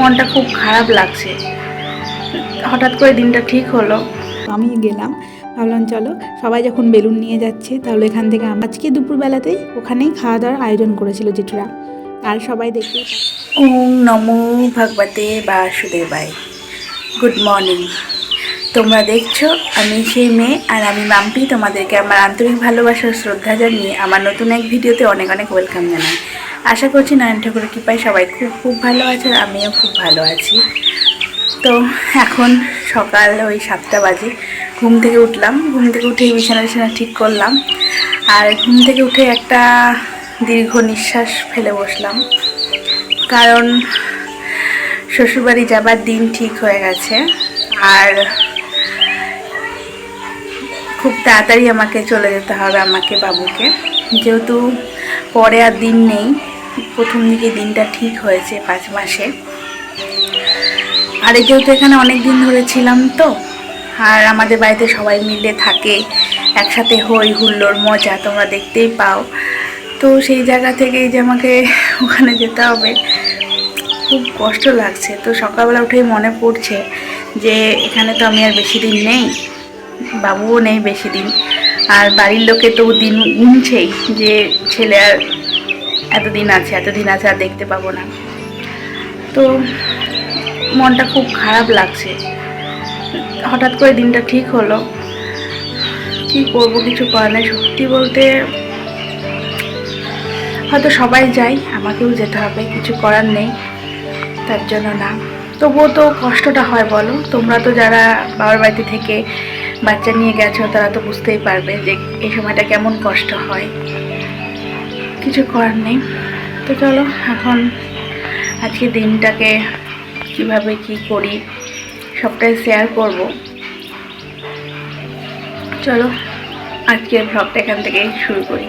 মনটা খুব খারাপ লাগছে। হঠাৎ করে দিনটা ঠিক হলো। আমি গেলাম ভাবলাম চলো সবাই যখন বেলুন নিয়ে যাচ্ছে তাহলে এখান থেকে আজকে দুপুরবেলাতেই ওখানেই খাওয়া দাওয়ার আয়োজন করেছিল জেঠুরা। আর সবাই দেখে ওম নমো ভগবতে বাসুদেবাই গুড মর্নিং। তোমরা দেখছ, আমি সেই মেয়ে আর আমি মাম্পি তোমাদেরকে আমার আন্তরিক ভালোবাসা ও শ্রদ্ধা জানিয়ে আমার নতুন এক ভিডিওতে অনেক অনেক ওয়েলকাম জানাই। আশা করছি নারায়ণ ঠাকুরের কৃপায় সবাই খুব খুব ভালো আছে আর আমিও খুব ভালো আছি। তো এখন সকাল ওই সাতটা বাজে, ঘুম থেকে উঠলাম। ঘুম থেকে উঠে বিছানা বিছানা ঠিক করলাম। আর ঘুম থেকে উঠে একটা দীর্ঘ নিঃশ্বাস ফেলে বসলাম। কারণ শ্বশুরবাড়ি যাবার দিন ঠিক হয়ে গেছে। আর খুব তাড়াতাড়ি আমাকে চলে যেতে হবে আমাকে বাবুকে। যেহেতু পরে আর দিন নেই, প্রথম দিকে দিনটা ঠিক হয়েছে পাঁচ মাসে। আর যেহেতু এখানে অনেক দিন ধরে ছিলাম তো, আর আমাদের বাড়িতে সবাই মিলে থাকে, একসাথে হই হুল্লোড় মজা তোমরা দেখতেই পাও। তো সেই জায়গা থেকেই যে আমাকে ওখানে যেতে হবে, খুব কষ্ট লাগছে। তো সকালবেলা উঠেই মনে পড়ছে যে এখানে তো আমি আর বেশি দিন নেই। বাবুও নেই বেশি দিন। আর বাড়ির লোকে তো দিন গুনছেই যে ছেলে আর এতদিন আছে এতদিন আছে আর দেখতে পাবো না। তো মনটা খুব খারাপ লাগছে। হঠাৎ করে দিনটা ঠিক হলো। কি করব, কিছু করার নেই। সত্যি বলতে হয়তো সবাই যায়, আমাকেও যেতে হবে, কিছু করার নেই। তার জন্য না। তবুও তো কষ্টটা হয় বলো। তোমরা তো যারা বাবার বাড়িতে থেকে বাচ্চা নিয়ে গেছো তারা তো বুঝতেই পারবে যে এই সময়টা কেমন কষ্ট হয়। কিছু করার নেই। তো চলো এখন আজকে দিনটাকে কীভাবে কি করি সবটাই শেয়ার করব। চলো আজকের ব্লগটা এখান থেকে শুরু করি।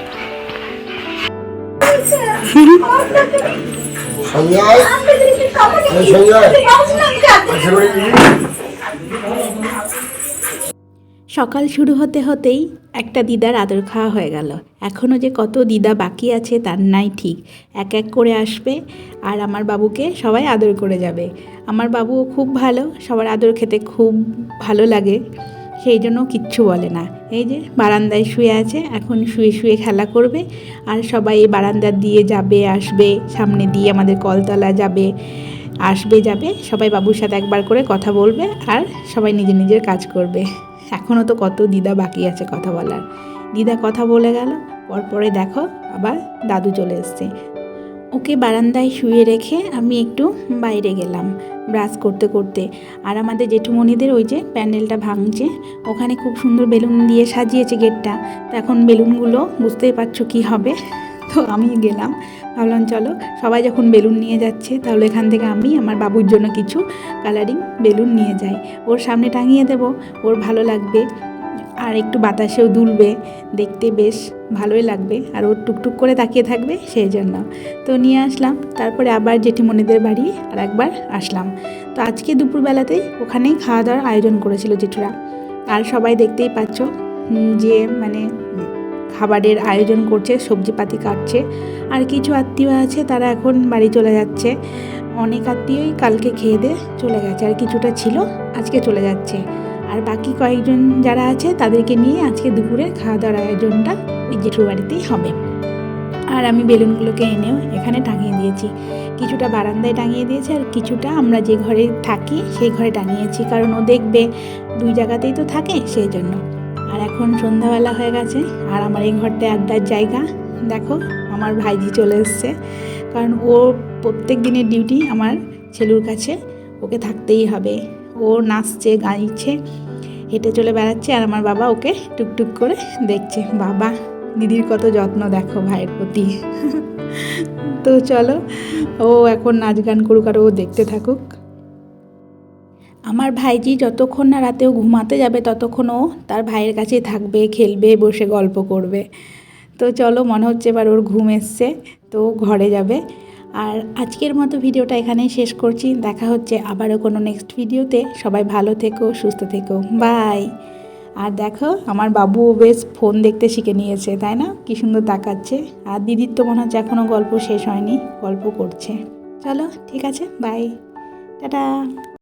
সঞ্জয়? সঞ্জয়। করি সকাল শুরু হতে হতেই একটা দিদার আদর খাওয়া হয়ে গেল। এখনও যে কত দিদা বাকি আছে তার নাই ঠিক। এক এক করে আসবে আর আমার বাবুকে সবাই আদর করে যাবে। আমার বাবুও খুব ভালো, সবার আদর খেতে খুব ভালো লাগে। সেই জন্য কিচ্ছু বলে না। এই যে বারান্দায় শুয়ে আছে, এখন শুয়ে শুয়ে খেলা করবে আর সবাই এই বারান্দা দিয়ে যাবে, আসবে, সামনে দিয়ে আমাদের কলতলা যাবে, আসবে, যাবে। সবাই বাবুর সাথে একবার করে কথা বলবে আর সবাই নিজের নিজের কাজ করবে। এখনও তো কত দিদা বাকি আছে কথা বলার। দিদা কথা বলে গেল, পরপরে দেখো আবার দাদু চলে এসছে। ওকে বারান্দায় শুয়ে রেখে আমি একটু বাইরে গেলাম ব্রাশ করতে করতে। আর আমাদের জেঠুমণিদের ওই যে প্যান্ডেলটা ভাঙছে, ওখানে খুব সুন্দর বেলুন দিয়ে সাজিয়েছে গেটটা। তো এখন বেলুনগুলো বুঝতেই পারছ কি হবে। তো আমি গেলাম। ভাবলাম, চলো, সবাই যখন বেলুন নিয়ে যাচ্ছে, তাহলে এখান থেকে আমি আমার বাবুর জন্য কিছু কালারিং বেলুন নিয়ে যাই। ওর সামনে টাঙিয়ে দেব, ওর ভালো লাগবে। আর একটু বাতাসেও দুলবে, দেখতে বেশ ভালোই লাগবে। আর ওর টুকটুক করে তাকিয়ে থাকবে সেই জন্য। তো নিয়ে আসলাম। তারপরে আবার জেঠিমণিদের বাড়ি আর একবার আসলাম। তো আজকে দুপুরবেলাতেই ওখানেই খাওয়া দাওয়ার আয়োজন করেছিল জেঠুরা। আর সবাই দেখতেই পাচ্ছ যে মানে খাবারের আয়োজন করছে, সবজিপাতি কাটছে। আর কিছু আত্মীয় আছে, তারা এখন বাড়ি চলে যাচ্ছে। অনেক আত্মীয়ই কালকে খেয়ে দিয়ে চলে গেছে, আর কিছুটা ছিল, আজকে চলে যাচ্ছে। আর বাকি কয়েকজন যারা আছে, তাদেরকে নিয়ে আজকে দুপুরে খাওয়া দাওয়ার আয়োজনটা ওই জেঠুর বাড়িতেই হবে। আর আমি বেলুনগুলোকে এনেও এখানে টাঙিয়ে দিয়েছি। কিছুটা বারান্দায় টাঙিয়ে দিয়েছি, আর কিছুটা আমরা যে ঘরে থাকি, সেই ঘরে টাঙিয়েছি। কারণ ও দেখবে, দুই জায়গাতেই তো থাকে, সেই জন্য। আর এখন সন্ধ্যাবেলা হয়ে গেছে, আর আমার এই ঘরটায় আড্ডার জায়গা। দেখো, আমার ভাইজি চলে এসছে। কারণ ও প্রত্যেক দিনের ডিউটি আমার ছেলুর কাছে, ওকে থাকতেই হবে। ও নাচছে, গাইছে, হেঁটে চলে বেড়াচ্ছে, আর আমার বাবা ওকে টুকটুক করে দেখছে। বাবা, দিদির কত যত্ন দেখো ভাইয়ের প্রতি। তো চলো, ও এখন নাচ গান করুক আর ও দেখতে থাকুক। আমার ভাইজি যতক্ষণ না রাতেও ঘুমাতে যাবে, ততক্ষণ ও তার ভাইয়ের কাছেই থাকবে, খেলবে, বসে গল্প করবে। তো চলো, মনে হচ্ছে এবার ওর ঘুম এসছে, তো ঘরে যাবে। আর আজকের মতো ভিডিওটা এখানেই শেষ করছি। দেখা হচ্ছে আবারও কোনো নেক্সট ভিডিওতে। সবাই ভালো থেকো, সুস্থ থেকো। বাই আর দেখো, আমার বাবুও বেশ ফোন দেখতে শিখে নিয়েছে, তাই না? কি সুন্দর তাকাচ্ছে। আর দিদির তো মনে হচ্ছে এখনও গল্প শেষ হয়নি, গল্প করছে। চলো, ঠিক আছে বাই টাটা!